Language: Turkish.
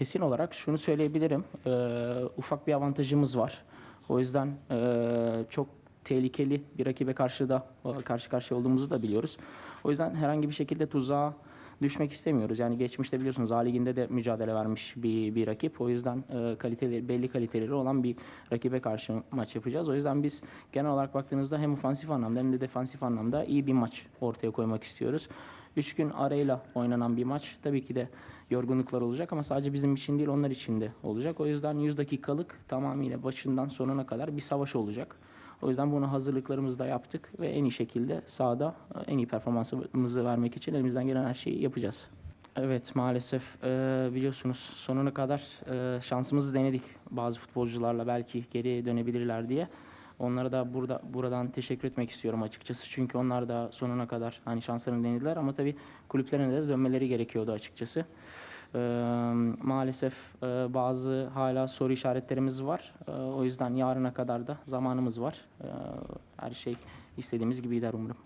Kesin olarak şunu söyleyebilirim. Ee, ufak bir avantajımız var. O yüzden e, çok tehlikeli bir rakibe karşı da karşı karşıya olduğumuzu da biliyoruz. O yüzden herhangi bir şekilde tuzağa düşmek istemiyoruz. Yani geçmişte biliyorsunuz A Ligi'nde de mücadele vermiş bir, bir rakip. O yüzden e, kaliteli, belli kaliteleri olan bir rakibe karşı maç yapacağız. O yüzden biz genel olarak baktığınızda hem ofansif anlamda hem de defansif anlamda iyi bir maç ortaya koymak istiyoruz. Üç gün arayla oynanan bir maç. Tabii ki de yorgunluklar olacak ama sadece bizim için değil onlar için de olacak. O yüzden 100 dakikalık tamamıyla başından sonuna kadar bir savaş olacak. O yüzden bunu hazırlıklarımızı da yaptık ve en iyi şekilde sahada en iyi performansımızı vermek için elimizden gelen her şeyi yapacağız. Evet maalesef e, biliyorsunuz sonuna kadar e, şansımızı denedik bazı futbolcularla belki geri dönebilirler diye. Onlara da burada buradan teşekkür etmek istiyorum açıkçası. Çünkü onlar da sonuna kadar hani şanslarını denediler ama tabii kulüplerine de dönmeleri gerekiyordu açıkçası. Ee, maalesef e, bazı hala soru işaretlerimiz var. Ee, o yüzden yarına kadar da zamanımız var. Ee, her şey istediğimiz gibi gider umarım.